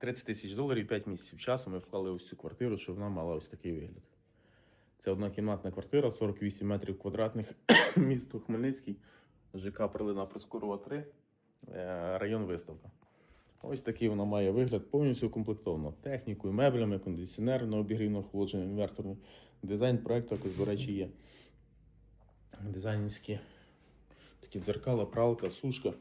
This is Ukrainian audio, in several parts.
30 тисяч доларів 5 місяців часу ми вклали ось цю квартиру, щоб вона мала ось такий вигляд. Це однокімнатна квартира, 48 метрів квадратних, місто Хмельницький, ЖК Прилина Проскурова 3, е, район Виставка. Ось такий вона має вигляд, повністю укомплектована технікою, меблями, кондиціонер на обігрівно охолодження, інверторний. Дизайн проекту якось, до речі, є. Дизайнерські такі дзеркала, пралка, сушка.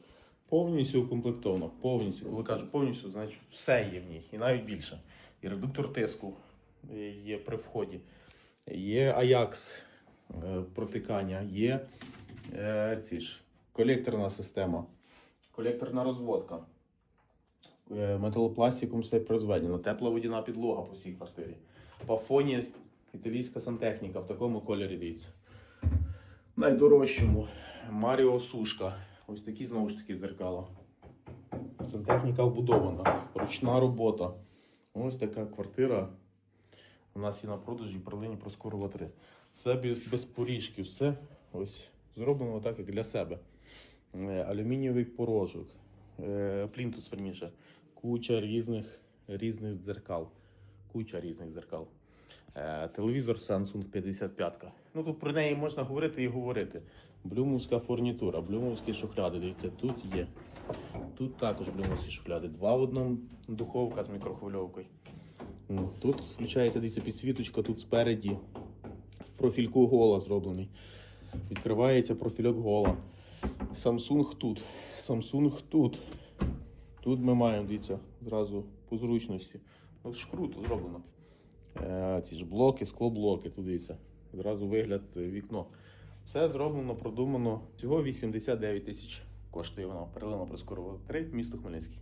Повністю укомплектовано. Повністю. Коли кажу повністю, значить все є в ній. І навіть більше. І редуктор тиску е, є при вході. Є Аякс е, протикання, є е, ці ж, колекторна система, колекторна розводка. Металопластиком все произведено. Тепла водяна підлога по всій квартирі. По фоні італійська сантехніка в такому кольорі дивіться. Найдорожчому Маріо Сушка. Ось такі знову ж таки дзеркала. Сантехніка вбудована, ручна робота. Ось така квартира. У нас є на продажі в Перлині Проскорова 3. Все без, без поріжків, все ось зроблено так, як для себе. Е, Алюмінієвий порожок, е, плінтус верніше, куча різних, різних дзеркал. Куча різних дзеркал. Е, Телевізор Samsung 55. Ну тут про неї можна говорити і говорити. Блюмовська фурнітура, блюмовські шухляди. Дивіться, тут є. Тут також блюмовські шухляди. Два в одному духовка з мікрохвильовкою. Ну, Тут включається дивіться, підсвіточка тут спереді. В профільку гола зроблений. Відкривається профільок гола. Samsung тут. Samsung тут. Тут ми маємо, дивіться, зразу по зручності. Ну, ж круто зроблено. Е, ці ж блоки, склоблоки, дивіться. Зразу вигляд е, вікно. Все зроблено, продумано. Всього 89 тисяч коштує воно. Перелина Проскорова 3, місто Хмельницький.